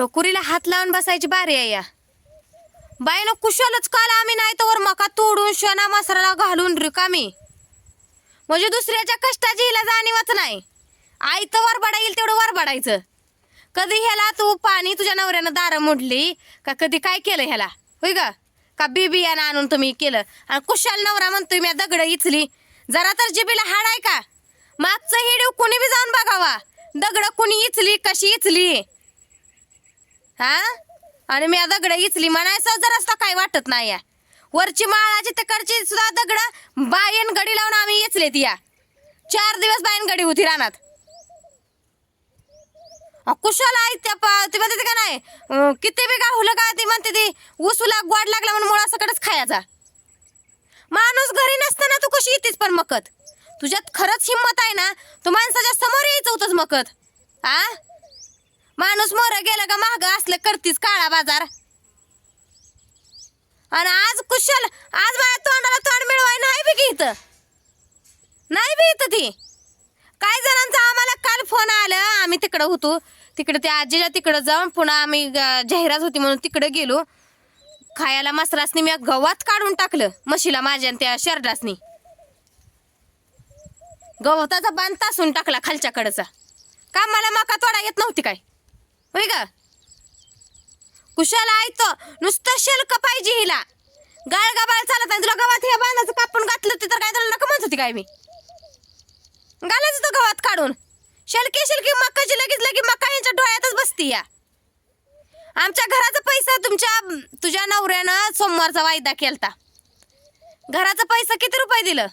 टोकुरीला हात लावून बसायची बारी आहे या. बाईनं कुशलच काल आम्ही नाही तर मका तोडून शना मसाला घालून रिकामी म्हणजे दुसऱ्याच्या कष्टाची हिला जाणीवच नाही. आई तर वरबडा येईल तेवढं वरबडायचं. कधी ह्याला तू पाणी तुझ्या नवऱ्यानं दारं मोडली का कधी काय केलं ह्याला? होय ग? का बी बियाणं आणून तुम्ही केलं? आणि कुशाल नवरा म्हणतोय मी दगड इचली. जरा तर जिबीला हाड आहे का? मागचं हिडीव कुणी बी जाऊन बघावा. दगड कुणी इचली कशी इचली? हा? आणि मी दगड इचली म्हणायचं असता काय वाटत नाही या वरची माळाची तिकडची सुद्धा दगड बायन गडी लावून आम्ही इचले ती या. चार दिवस बायन गडी होती रानात. अ, कुशाला त्या ती म्हणते ती का नाही किती बी गाहुलं का ती म्हणते ती उसुला गोड लागला म्हणून मुळा सकटच खायचा माणूस घरी नसताना तू कशी येतेस पण मकत? तुझ्यात खरंच हिंमत आहे ना? तू माणसाच्या समोर यायचं होतंच मकत. आ? माणूस मोर गेला का महाग असलं करतीस काळा बाजार. आणि आज कुशल आज माझ्या तोंडाला तोंड मिळवाय नाही बी की इथं नाही बी इथं ती. काही जणांचा आम्हाला काल फोन आलं आम्ही तिकडं होतो. तिकडं त्या आजीला तिकडं जाऊन पुन्हा आम्ही जाहिरात होती म्हणून तिकडं गेलो. खायला मसरासनी मी गवत काढून टाकलं म्हशीला माझ्या आणि त्या शर्टासनी गवताचा बांध तासून टाकला खालच्याकडचा. का मला मका तोडा येत नव्हती काय? होय ग. कुशाला ऐकतो नुसतं शेल्क पाहिजे हिला. गाळ गाबाळ चालत नाही तुला गव्हात हे बांधाचं कापून घातलं ते तर काय तुला नका म्हणत होती काय मी? घालायचं तो गव्हात काढून. शेलकी शेलकी मक्काची लगेच लगी मका यांच्या डोळ्यातच बसती या. आमच्या घराचा पैसा तुमच्या तुझ्या नवऱ्यानं सोमवारचा वायदा केलता. घराचा पैसा किती रुपये दिलं?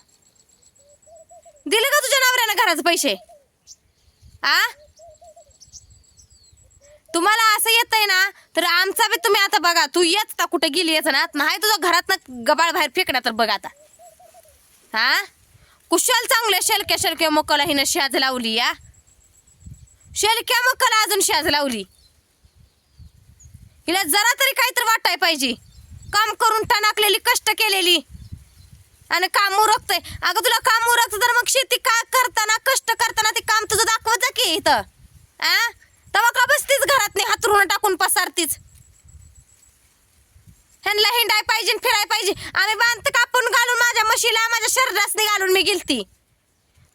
दिलं का तुझ्या नवऱ्यानं घराचे पैसे? आ? तुम्हाला असं येतंय ना तर आमचा बी तुम्ही आता बघा तू येच आता कुठे गेली येत ना नाही तुझं घरात गबाळ बाहेर फेकणार तर बघ आता. हा? कुशल चांगले शेलक्या शेलक्या मोकाला हिनं शाज लावली या. शेलक्या मोकाला अजून शाज लावली. हिला जरा तरी काहीतरी वाटाय पाहिजे. काम करून टणाकलेली कष्ट केलेली. आणि काम उरकतंय. अगं तुला काम उरकतं तर मग शेती का करताना कष्ट करताना ते काम तुझं दाखवत जा की इथं? आ? तवा का बसतीच घरात नाही हातरून टाकून पसारतीच ह्यांना हिंडाय पाहिजे आणि फिराय पाहिजे. आम्ही बांध कापून घालून माझ्या म्हशीला माझ्या शरीरासनी घालून मी गेलती.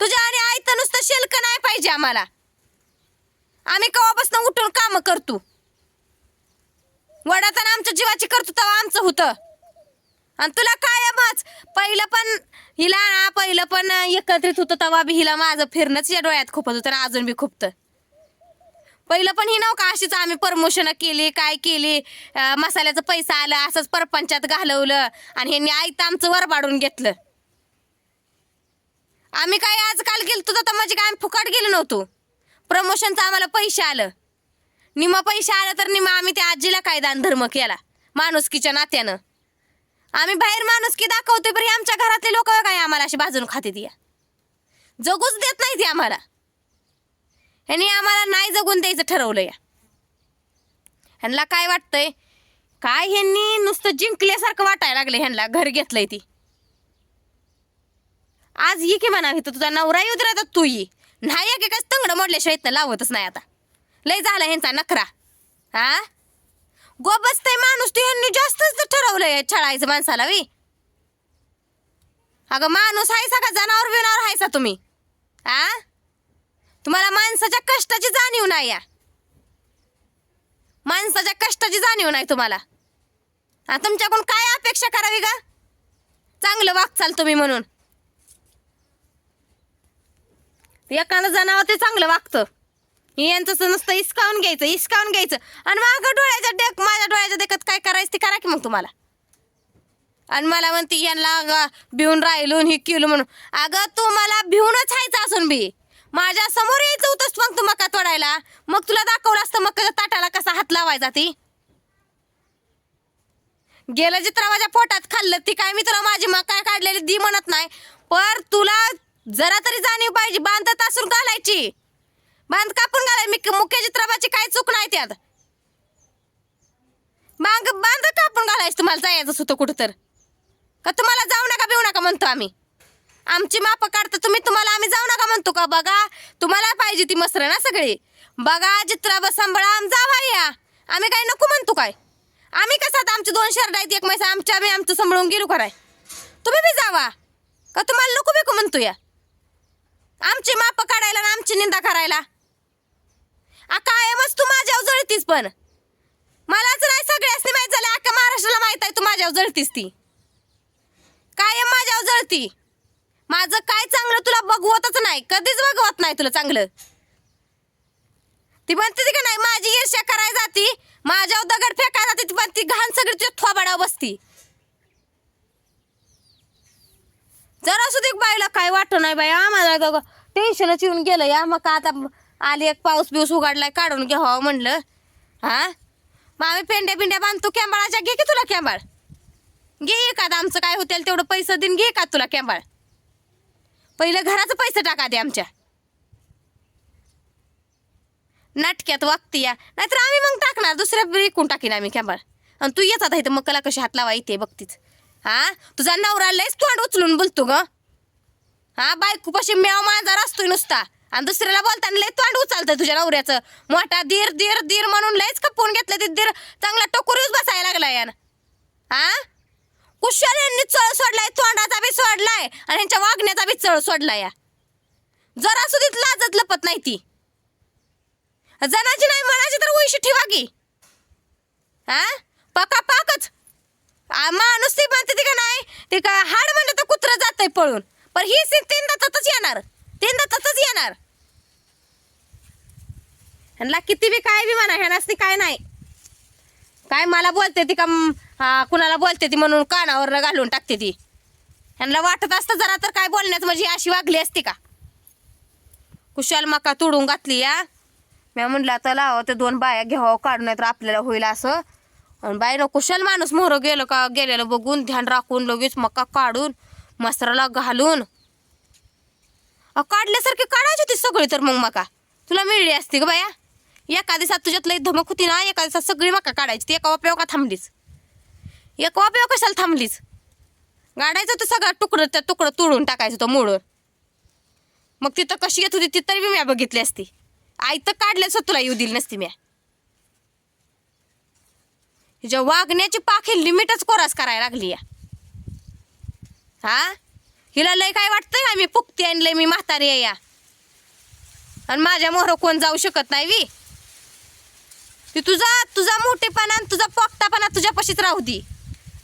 तुझ्या आणि आई तर नुसतं शिल्क नाही पाहिजे आम्हाला. आम्ही कवापासून उठून काम करतो. वडाताना आमच्या जीवाची करतो तेव्हा आमचं होतं. आणि तुला कायमच पहिलं पण हिला पहिलं पण एकत्रित होतं तेव्हा बी हिला माझं फिरणंच या डोळ्यात खूपच होतं आणि अजून बी खूपतं. पहिलं पण ही नाव का अशीच आम्ही प्रमोशन केली काय केली? अं, मसाल्याचं पैसा आला असंच परपंचात घालवलं आणि ह्यांनी आईत आमचं वर पाडून घेतलं. आम्ही काय आजकाल गेलतो तर म्हणजे काय आम्ही फुकट गेलो नव्हतो. प्रमोशनचं आम्हाला पैसे आलं. निम पैसे आलं तर निम आम्ही त्या आजीला काय दान धर्म केला? माणुसकीच्या नात्यानं. आम्ही बाहेर माणुसकी दाखवतोय बरं हे आमच्या घरातले लोक काय आम्हाला अशी बाजून खाते ती. जगूच देत नाही ती आम्हाला. ह्यांनी आम्हाला नाही जगून द्यायचं ठरवलं या ह्यांना काय वाटतंय? काय ह्यांनी नुसतं जिंकल्यासारखं वाटायला लागलं ह्यांना घर घेतलंय ती. आज ये की म्हणा इथं तुझा नवरा येऊ दे तू ये. नाही की काय तंगडं मोडल्याशिवाय इथं लावतच नाही आता. लय झाला ह्यांचा नखरा. हा? गो बसतंय माणूस तू ह्यांनी जास्तच ठरवलंय छळायचं माणसाला वी. अगं माणूस हायसा का? जनावर बिनावर हायसा तुम्ही? हा तुम्हाला माणसाच्या कष्टाची जाणीव नाही या माणसाच्या कष्टाची जाणीव नाही तुम्हाला. हा, तुमच्याकडून काय अपेक्षा करावी का चांगलं वागचाल तुम्ही म्हणून. एखादं जनावर ते चांगलं वागतं. यांचं नुसतं इसकावून घ्यायचं इसकावून घ्यायचं. आणि मागं डोळ्याच्या डेक माझ्या डोळ्याच्या देखत काय करायचं ते करा की मग तुम्हाला. आणि मला म्हणते यांना भिवून राहिलो हे केलं म्हणून. अगं तुम्हाला भिवूनच हायचं असून बी. माझ्यासमोर यायचं होतंस मग तू मका तोडायला. मग तुला दाखवलं असतं मग ताटाला कसा हात लावायचा ती. गेलं चित्र माझ्या पोटात खाल्लं ती काय मी तुला माझी मका काढलेली दी म्हणत नाही. पर तुला जरा तरी जाणीव पाहिजे बांधत असून घालायची. बांध कापून घालाय मी मुख्य चित्रपाची काय चूक नाही त्यात. बांध बांध कापून घालायचं तुम्हाला जायचं होतं कुठं तर का तुम्हाला जाऊ नका बिऊ नका म्हणतो आम्ही. आमची माप काढता तुम्ही तुम्हाला आम्ही जाऊ नका म्हणतो का? बघा तुम्हाला पाहिजे ती मसर ना सगळी. बघा चित्रा सांभाळा आम जावा या आम्ही काय नको म्हणतो काय? आम्ही कसं आता आमचे दोन शर्ट आहेत एक मैसा आमच्या आम्ही आमचं सांभाळून गेलो कराय तुम्ही बी जावा. का तुम्हाला नको बिको म्हणतो या? आमची माप काढायला आणि आमची निंदा करायला. आ कायमच तू माझ्यावर जळतीस पण. मलाच नाही सगळ्यासनी माहीत झालं अख्ख्या महाराष्ट्राला माहीत आहे तू माझ्यावर जळतीस ती. कायम माझ्यावर जळती. माझं काय चांगलं तुला बघवतच नाही. कधीच बघवत नाही तुला चांगलं. ती म्हणते ती का नाही माझी ईर्ष्या करायला जाती. माझ्यावर दगड फेकायला जाते. ती पण ती घाण सगळी तुझ्या थोबाडावर बसती. जरा सुद्धा बाईला काय वाटत नाही बाई. आम्हाला टेन्शनच येऊन गेलं. या मग आता आली एक पाऊस बिऊस उघडलाय काढून घ्यावं हो म्हणलं. हा? मग आम्ही पेंड्या बिंड्या बांधतो कॅम्बाळाच्या घे की तुला कॅम्बाळ घे एखादं. आमचं काय होतील तेवढं पैसे देईन घे का तुला कॅम्बाळ पहिलं घराचं पैसे टाका दे आमच्या. नाटक्यात वागतीया नाहीतर आम्ही मग टाकणार. दुसऱ्या विकून टाकीन आम्ही कॅम्बाळ आणि तू येतात इथं मग कला कशी हात लावा येते बघतीच. हा? तुझा नवरा लयच तोंड उचलून बोलतो ग. हा? बायकोपाशी मेव मांजार असतोय नुसता. आणि दुसऱ्याला बोलताना लय तोंड उचलतं तुझ्या नवऱ्याचं. मोठा धीर धीर धीर म्हणून लयच खपवून घेतलं ते धीर. चांगला टोकरीच बसायला लागला यान. हा? कुशल यांनी चळ सोडलाय तोंडाचा बी सोडलाय आणि यांच्या वागण्याचा बी चळ सोडलाय या. जरा सुधीत लाजत लपत नाही ती. जनाची नाही मनाची तर उशी ठेवा की. हा पका पाकच. माणूस ती म्हणते ती का नाही? ते का हाड म्हणलं तर कुत्र जातंय पळून. पण ही सीन तीन दातातच येणार. तीन दातातच येणार. ह्यांना किती बी काय बी म्हणा ह्यानाच ती काय नाही. काय मला बोलते ती का हा, कुणाला बोलते ती म्हणून कानावर घालून टाकते ती. ह्यांना वाटत असतं जरा तर काय बोलण्यात म्हणजे अशी वागली असती का? कुशाल मका तोडून घातली या. मी म्हणलं आता लावा ते दोन बाया घ्यावं काढून नाही तर आपल्याला होईल असं. आणि बाईनं कुशल माणूस मोहरं गेलं का गेलेलं बघून ध्यान राखून लगेच मका काढून मसराला घालून. अहो काढल्यासारखी काढायची होती सगळी तर मग मका. तुला मिळली असती ग बाया? एका दिवसात तुझ्यात लई धमक होती ना एका दिवसात सगळी मका काढायची ती एका वाप्यावर का थांबलीच? एका वाप्यावर कशाला थांबलीच? गाडायचं तर सगळं तुकडं त्या तुकडं तोडून टाकायचं तो मोडून मग तिथं कशी येत होती ती तरी बी म्या बघितली असती. आई तर काढल्याच तुला येऊ दिली नसती म्या. हिच्या वागण्याची पाखी लिमिटच कोरास करायला लागली या. हा? हिला लय काय वाटतंय का मी पुकती आणलंय मी म्हातारी आहे या? आणि माझ्या मोहर कोण जाऊ शकत नाही वी ती तुझा तुझा मोठेपणा आणि तुझा पोकटापणा तुझ्यापाशीच राहू दे.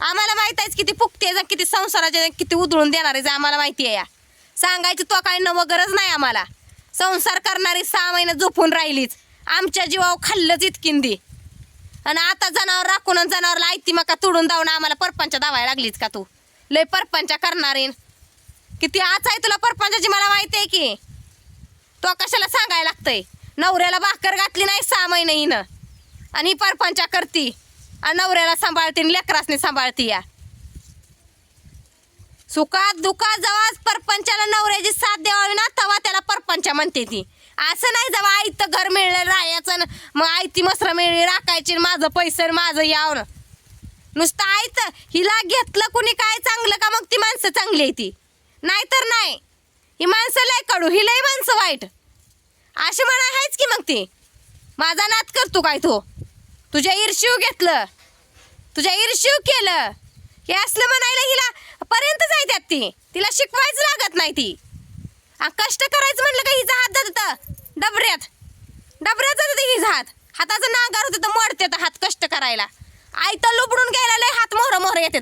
आम्हाला माहीत आहे किती पुकते आहे, किती संसाराचे किती उधळून देणार आहे आम्हाला माहिती आहे या. सांगायची तो काय नवं गरज नाही आम्हाला. संसार करणारी सहा महिने झोपून राहिलीच. आमच्या जीवावर खाल्लंच इतकीन दे. आणि आता जनावर राखून आणि जनावरला आयती मका तोडून दावून आम्हाला परपंचा दावायला लागलीच का तू? लय परपंचा करणारी. किती आज आहे तुला परपंचाची मला माहिती आहे की? तो कशाला सांगायला लागतंय? नवऱ्याला भाकर घातली नाही सहा महिने हिनं. आणि ही परपंचा करती. आणि नवऱ्याला सांभाळते आणि लेकरासनी सांभाळती या. सुखात दुखात जेव्हा परपंचाला नवऱ्याची साथ द्यावी ना तेव्हा त्याला परपंचा म्हणते ती. असं नाही जेव्हा तर घर मिळलं राहायचं मग मग आयती मसरं मिळली राखायची माझं पैसे माझं यावं नुसतं आईत हिला घेतलं कुणी काय चांगलं का मग ती माणसं चांगली आहे ती. नाहीतर नाही. ही माणसं लय कडू ही लय माणसं वाईट. अशी म्हणा आहेच की मग ती. माझा नात करतो काय तो. तुझ्या ईर्ष्यू घेतलं. तुझ्या ईर्ष्यू केलं. हे असलं म्हणायला हिला पर्यंत जायत्यात ती. तिला शिकवायच लागत नाही ती. कष्ट करायचं म्हणलं का हिचा हात जात डबऱ्यात. डबऱ्यात जात हिचा हात हाताचं नांगार होतं तर मोडते हात कष्ट करायला. आयता लुबडून गेलेलं हात मोहर मोहर येते